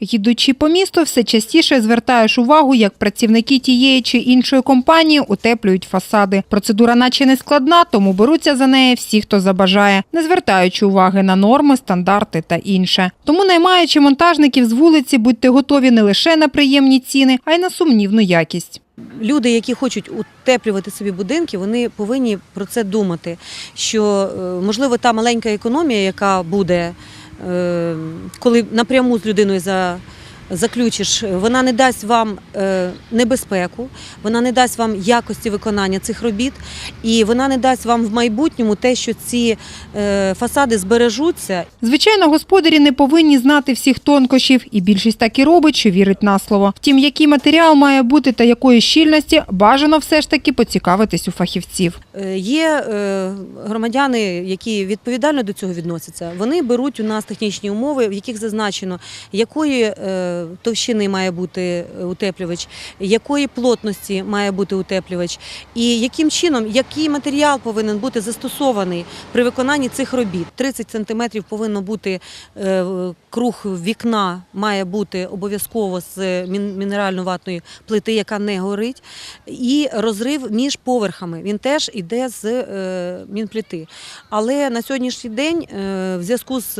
Їдучи по місту, все частіше звертаєш увагу, як працівники тієї чи іншої компанії утеплюють фасади. Процедура наче не складна, тому беруться за неї всі, хто забажає, не звертаючи уваги на норми, стандарти та інше. Тому наймаючи монтажників з вулиці, будьте готові не лише на приємні ціни, а й на сумнівну якість. Люди, які хочуть утеплювати собі будинки, вони повинні про це думати. Що е, можливо та маленька економія, яка буде, коли напряму з людиною за. Заключиш, вона не дасть вам е, небезпеку, вона не дасть вам якості виконання цих робіт, і вона не дасть вам в майбутньому те, що ці е, фасади збережуться Звичайно, господарі не повинні знати всіх тонкощів, і більшість так і робить, що вірить на слово. Втім, який матеріал має бути та якої щільності, бажано все ж таки поцікавитись у фахівців. Е, Є громадяни, які відповідально до цього відносяться. Вони беруть у нас технічні умови, в яких зазначено, якої товщини має бути е, утеплювач, якої плотності має бути утеплювач, і яким чином, який матеріал повинен бути застосований при виконанні цих робіт. 30 сантиметрів повинно бути е, круг вікна, має бути обов'язково з мінерально-ватної плити, яка не горить, і розрив між поверхами. Він теж іде з е, мінплити. Але на сьогоднішній день, в зв'язку з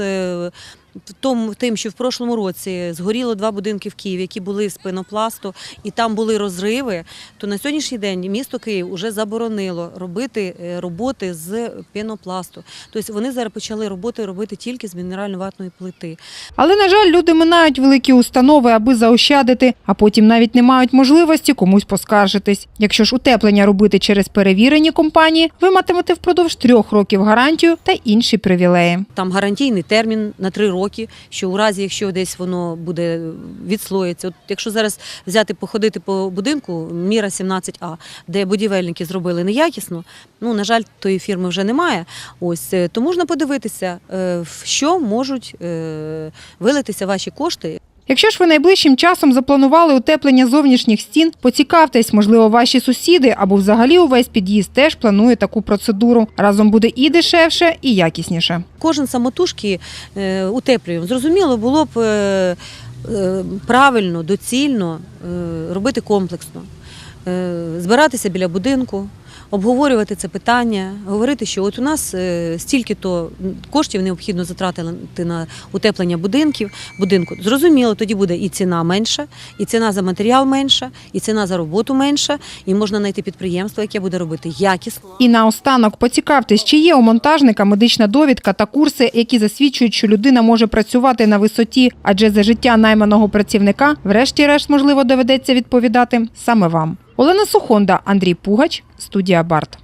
тому, тим, що в прошлому році згоріло два будинки в Києві, які були з пенопласту, і там були розриви, то на сьогоднішній день місто Київ вже заборонило робити е, роботи з пенопласту. Тобто вони зараз почали роботи робити тільки з мінерально-ватної плити. Але, на жаль, люди минають великі установи, аби заощадити, а потім навіть не мають можливості комусь поскаржитись. Якщо ж утеплення робити через перевірені компанії, ви матимете впродовж трьох років гарантію та інші привілеї. Там гарантійний термін на три роки, що у разі, якщо десь воно буде відслоїться. От якщо зараз взяти походити по будинку, міра 17А, де будівельники зробили неякісно, ну на жаль, тої фірми вже немає. Ось е, то можна подивитися, е, в що можуть е, вилитися ваші кошти. Якщо ж ви найближчим часом запланували утеплення зовнішніх стін, поцікавтесь, можливо, ваші сусіди або взагалі увесь під'їзд теж планує таку процедуру. Разом буде і дешевше, і якісніше. Кожен самотужки е, утеплюємо. Зрозуміло, було б е, е, правильно, доцільно робити комплексно, збиратися біля будинку. Обговорювати це питання, говорити, що от у нас е, стільки-то коштів необхідно затратити на утеплення будинків, будинку. Зрозуміло, тоді буде і ціна менша, і ціна за матеріал менша, і ціна за роботу менша, і можна знайти підприємство, яке буде робити якісно. І наостанок поцікавтесь, чи є у монтажника медична довідка та курси, які засвідчують, що людина може працювати на висоті, адже за життя найманого працівника, врешті-решт, можливо, доведеться відповідати саме вам. Олена Сухонда, Андрій Пугач, студія Барт.